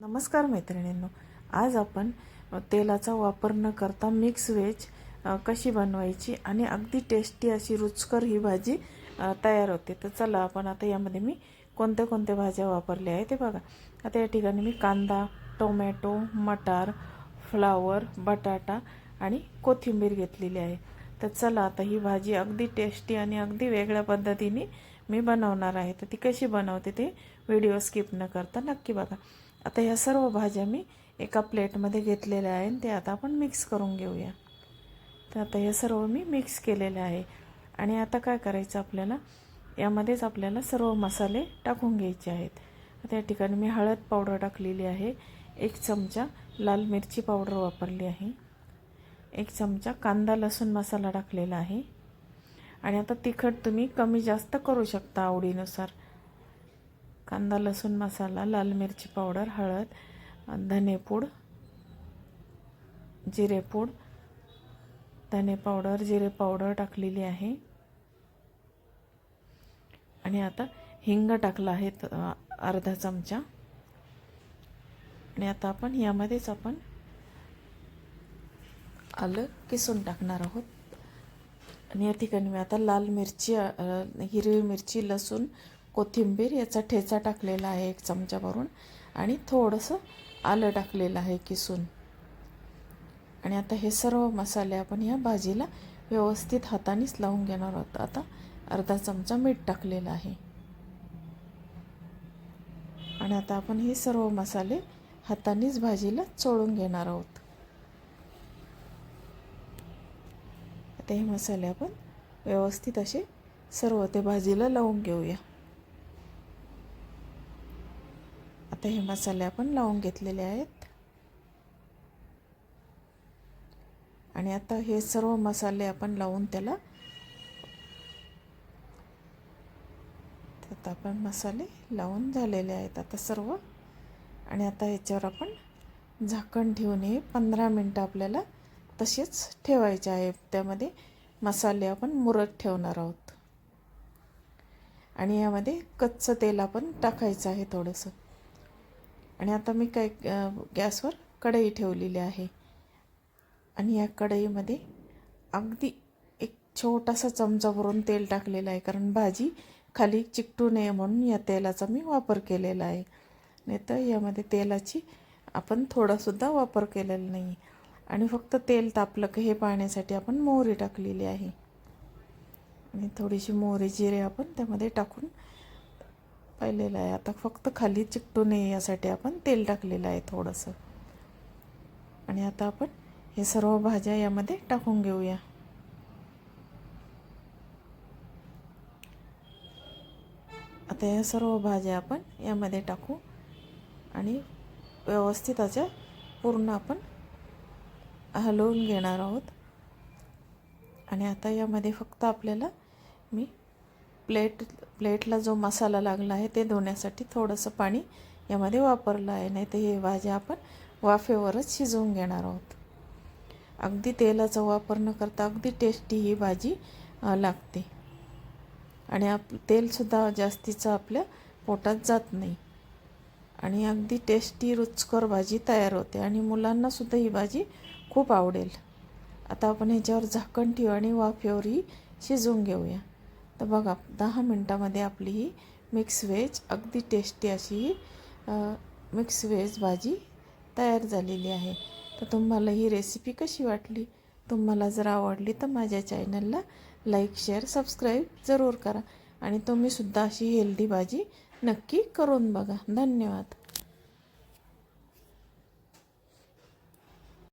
नमस्कार मैत्रिणींनो. आज आपण तेलाचा वापर न करता मिक्स व्हेज कशी बनवायची आणि अगदी टेस्टी अशी रुचकर ही भाजी तयार होते. तर चला आपण आता यामध्ये मी कोणत्या कोणत्या भाज्या वापरल्या आहे ते बघा. आता या ठिकाणी मी कांदा टोमॅटो मटार फ्लावर बटाटा आणि कोथिंबीर घेतलेली आहे. तर चला आता ही भाजी अगदी टेस्टी आणि अगदी वेगळ्या पद्धतीने मी बनवणार आहे. तर ती कशी बनवते ते व्हिडिओ स्किप न करता नक्की बघा. आता ह्या सर्व भाज्या मी एका प्लेटमध्ये घेतलेल्या आहे आणि ते आता आपण मिक्स करून घेऊया. तर आता हे सर्व मी मिक्स केलेलं आहे. आणि आता काय करायचं आपल्याला? यामध्येच आपल्याला सर्व मसाले टाकून घ्यायचे आहेत. आता या ठिकाणी मी हळद पावडर टाकलेली आहे. एक चमचा लाल मिरची पावडर वापरली आहे. एक चमचा कांदा लसूण मसाला टाकलेला आहे. आणि आता तिखट तुम्ही कमी जास्त करू शकता आवडीनुसार. कांदा लसूण मसाला लाल मिरची पावडर हळद धनेपूड जिरेपूड धने पावडर जिरे पावडर टाकलेली आहे. आणि आता हिंग टाकला आहे अर्धा चमचा. आणि आता आपण यामध्येच आपण आलं किसून टाकणार आहोत. आणि या ठिकाणी मी आता लाल मिरची हिरवी मिरची लसूण कोथिंबीर याचा ठेचा टाकलेला आहे एक चमचा भरून आणि थोडंसं आलं टाकलेलं आहे किसून. आणि आता हे सर्व मसाले आपण या भाजीला व्यवस्थित हातानेच लावून घेणार आहोत. आता अर्धा चमचा मीठ टाकलेलं आहे. आणि आता आपण हे सर्व मसाले हातानेच भाजीला चोळून घेणार आहोत. आता हे मसाले आपण व्यवस्थित असे सर्व ते भाजीला लावून घेऊया. आता हे मसाले आपण लावून घेतलेले आहेत. आणि आता हे सर्व मसाले आपण लावून त्याला आता आपण मसाले लावून झालेले आहेत. आता सर्व. आणि आता याच्यावर आपण झाकण ठेवून हे पंधरा मिनटं आपल्याला तसेच ठेवायचे आहे. त्यामध्ये मसाले आपण मुरत ठेवणार आहोत. आणि यामध्ये कच्चं तेल आपण टाकायचं आहे थोडंसं. आणि आता मी काय गॅसवर कढई ठेवलेली आहे. आणि या कढईमध्ये अगदी एक छोटासा चमचा भरून तेल टाकलेलं आहे. कारण भाजी खाली चिकटू नये म्हणून या तेलाचा मी वापर केलेला आहे. नाही तर यामध्ये तेलाची आपण थोडासुद्धा वापर केलेला नाही. आणि फक्त तेल तापलं की हे पाहण्यासाठी आपण मोहरी टाकलेली आहे. आणि थोडीशी मोहरी जिरे आपण त्यामध्ये टाकून पाहिलेलं आहे. आता फक्त खाली चिकटू नये यासाठी आपण तेल टाकलेलं आहे थोडंसं. आणि आता आपण हे सर्व भाज्या यामध्ये टाकून घेऊया. आता या सर्व भाज्या आपण यामध्ये टाकू आणि व्यवस्थित अशा पूर्ण आपण हलवून घेणार आहोत. आणि आता यामध्ये फक्त आपल्याला मी प्लेट प्लेटला जो मसाला लागला आहे ते धुण्यासाठी थोडंसं पाणी यामध्ये वापरलं आहे. नाही तर हे भाज्या आपण वाफेवरच शिजवून घेणार आहोत. अगदी तेलाचा वापर न करता अगदी टेस्टी ही भाजी लागते. आणि आप तेलसुद्धा जास्तीचं आपल्या पोटात जात नाही. आणि अगदी टेस्टी रुचकर भाजी तयार होते आणि मुलांनासुद्धा ही भाजी खूप आवडेल. आता आपण ह्याच्यावर झाकण ठेवू आणि वाफेवर ही शिजवून घेऊया. तर बघा दहा मिनटामध्ये आपली ही मिक्स व्हेज अगदी टेस्टी अशी ही मिक्स व्हेज भाजी तयार झालेली आहे. तर तुम्हाला ही रेसिपी कशी वाटली? तुम्हाला जर आवडली तर माझ्या चॅनलला लाईक शेअर सबस्क्राईब जरूर करा. आणि तुम्हीसुद्धा अशी हेल्दी भाजी नक्की करून बघा. धन्यवाद.